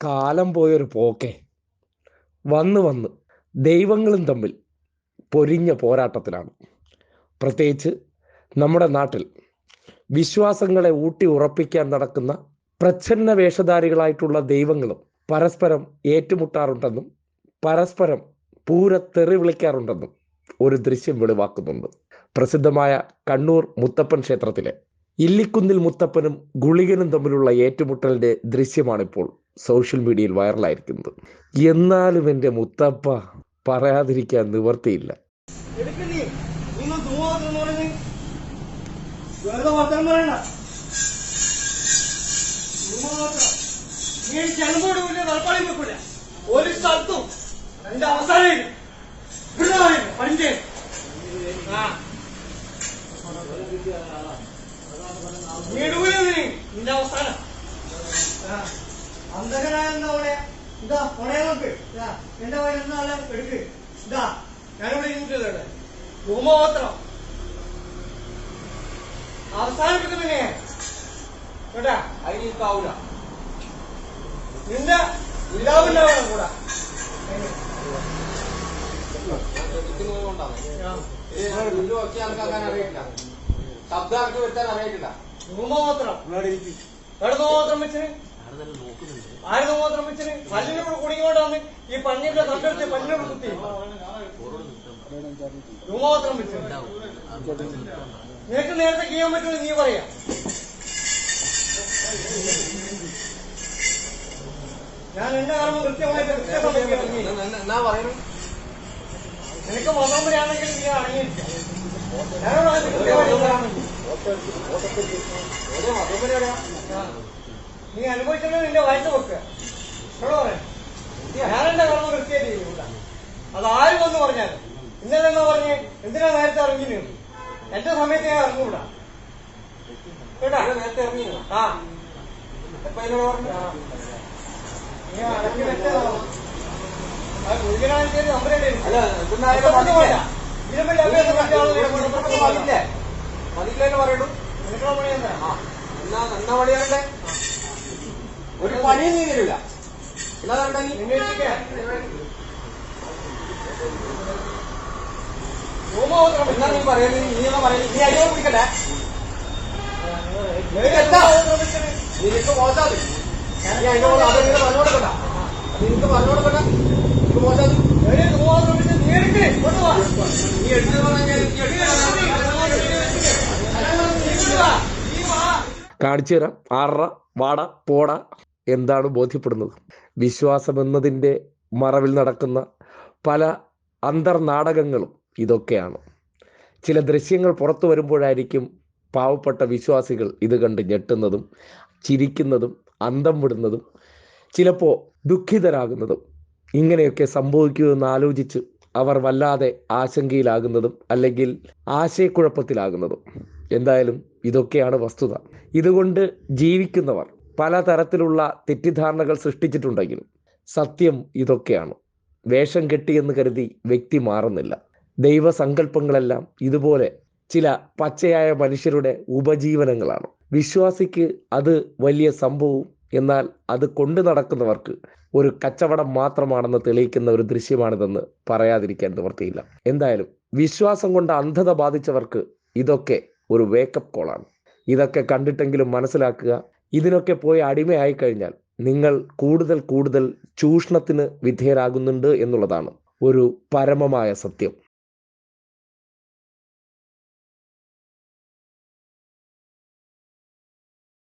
കാലം പോയൊരു പോക്കെ. വന്ന് വന്ന് ദൈവങ്ങളും തമ്മിൽ പൊരിഞ്ഞ പോരാട്ടത്തിലാണ്. പ്രത്യേകിച്ച് നമ്മുടെ നാട്ടിൽ വിശ്വാസങ്ങളെ ഊട്ടി ഉറപ്പിക്കാൻ നടക്കുന്ന പ്രച്ഛന്ന വേഷധാരികളായിട്ടുള്ള ദൈവങ്ങളും പരസ്പരം ഏറ്റുമുട്ടാറുണ്ടെന്നും പരസ്പരം പൂര തെറി വിളിക്കാറുണ്ടെന്നും ഒരു ദൃശ്യം വെളിവാക്കുന്നുണ്ട്. പ്രസിദ്ധമായ കണ്ണൂർ മുത്തപ്പൻ ക്ഷേത്രത്തിലെ ഇല്ലിക്കുന്നിൽ മുത്തപ്പനും ഗുളികനും തമ്മിലുള്ള ഏറ്റുമുട്ടലിന്റെ ദൃശ്യമാണിപ്പോൾ സോഷ്യൽ മീഡിയയിൽ വൈറലായിരിക്കുന്നത്. എന്നാലും എന്റെ മുത്തപ്പ പറയാതിരിക്കാൻ നിവർത്തിയില്ല. ഒരു സ്ഥലത്തും എന്റെ അവസാനം നിന്റെ അവസാനം. അന്ധകനായ പറയാ ഇതാ പണയ നോക്ക്. ഇതാ എന്റെ വയലിൽ നാളെ എടുക്ക്. ഇതാ ഞാനിവിടെ ഇരുന്നിട്ടില്ലേ ഭൂമോത്രം അവസാനിപ്പിക്കുന്നെ കേട്ടാ? ഇപ്പാവൂല നിന്റെ ഇല്ലാവില്ല വേണം കൂടാ ശബ്ദമാക്കി വരുത്താൻ അറിയിട്ടില്ല ഭൂമോത്രം എടമോത്രം വെച്ചിന് ആയിരുന്നു മാത്രം വെച്ചിന് പല്ലിനോട് കുടുങ്ങിയോണ്ടാന്ന് ഈ പഞ്ഞിന്റെ തൊട്ടടുത്ത് പല്ലിനോട് കുത്തി ഭൂമോത്രം വെച്ചു നിനക്ക് നേരത്തെ ചെയ്യാൻ പറ്റുമെന്ന് നീ പറയാ ഞാൻ എന്റെ കർമ്മം കൃത്യമായിട്ട് കൃത്യസമയത്ത് നിനക്ക് മതോമ്പരാണെങ്കിൽ നീ അടങ്ങിയിരിക്കാം ഞാനോട് കൃത്യമായിട്ട് എവിടെയാ ആ. നീ അനുഭവിച്ചത് നിന്റെ വയസ്സ് വെക്കുക എന്നോട് പറയാം ഞാൻ എന്റെ കർമ്മം കൃത്യമായിട്ട് ചെയ്യൂല അത് ആരും വന്ന് പറഞ്ഞാൽ ഇന്നലെ എന്നാ പറഞ്ഞേ? എന്തിനാ നേരത്തെ ഇറങ്ങി എന്റെ സമയത്ത് ഞാൻ ഇറങ്ങൂടാ കേട്ടാ? നേരത്തെ ഇറങ്ങി ആ. എപ്പ പറഞ്ഞു. നീ അടക്കി വെച്ചതാണ് മതിയില്ലേന്ന് പറയണു നിനക്കുള്ള പണി എന്താ? ആ. എന്നാ എന്നാ പണിയാറണ്ടേ ഒരു പണിയും നീ തരില്ല എന്നാ കണ്ടാ നീ എന്നാ നീ പറയുന്നത് നീ എന്നാ പറയുന്നത് നീ അയ്യോ പിടിക്കട്ടെ എന്താ നിനക്ക് മോശാത് നീ അതിന്റെ അത് പറഞ്ഞോടുക്കണ്ട നിനക്ക് പറഞ്ഞോടുക്കണ്ട നിനക്ക് മോശാത് നീ എടുക്ക് നീ എടുത്തു പറഞ്ഞാൽ നീ കാണിച്ചു തരാം ആറ വാട പോട എന്താണ് ബോധ്യപ്പെടുന്നത്? വിശ്വാസം എന്നതിന്റെ മറവിൽ നടക്കുന്ന പല അന്തർനാടകങ്ങളും ഇതൊക്കെയാണ്. ചില ദൃശ്യങ്ങൾ പുറത്തു വരുമ്പോഴായിരിക്കും പാവപ്പെട്ട വിശ്വാസികൾ ഇത് കണ്ട് ഞെട്ടുന്നതും ചിരിക്കുന്നതും അന്തം വിടുന്നതും ചിലപ്പോൾ ദുഃഖിതരാകുന്നതും. ഇങ്ങനെയൊക്കെ സംഭവിക്കുമെന്ന് ആലോചിച്ച് അവർ വല്ലാതെ ആശങ്കയിലാകുന്നതും അല്ലെങ്കിൽ ആശയക്കുഴപ്പത്തിലാകുന്നതും. എന്തായാലും ഇതൊക്കെയാണ് വസ്തുത. ഇതുകൊണ്ട് ജീവിക്കുന്നവർ പലതരത്തിലുള്ള തെറ്റിദ്ധാരണകൾ സൃഷ്ടിച്ചിട്ടുണ്ടെങ്കിലും സത്യം ഇതൊക്കെയാണ്. വേഷം കെട്ടിയെന്ന് കരുതി വ്യക്തി മാറുന്നില്ല. ദൈവസങ്കല്പങ്ങളെല്ലാം ഇതുപോലെ ചില പച്ചയായ മനുഷ്യരുടെ ഉപജീവനങ്ങളാണ്. വിശ്വാസിക്ക് അത് വലിയ സംഭവവും എന്നാൽ അത് കൊണ്ടു നടക്കുന്നവർക്ക് ഒരു കച്ചവടം മാത്രമാണെന്ന് തെളിയിക്കുന്ന ഒരു ദൃശ്യമാണിതെന്ന് പറയാതിരിക്കാൻ നിവർത്തിയില്ല എന്തായാലും വിശ്വാസം കൊണ്ട് അന്ധത ബാധിച്ചവർക്ക് ഇതൊക്കെ ഒരു വേക്കപ്പ് കോളാണ് ഇതൊക്കെ കണ്ടിട്ടെങ്കിലും മനസ്സിലാക്കുക ഇതിനൊക്കെ പോയി അടിമയായി കഴിഞ്ഞാൽ നിങ്ങൾ കൂടുതൽ കൂടുതൽ ചൂഷണത്തിന് വിധേയരാകുന്നുണ്ട് എന്നുള്ളതാണ് ഒരു പരമമായ സത്യം.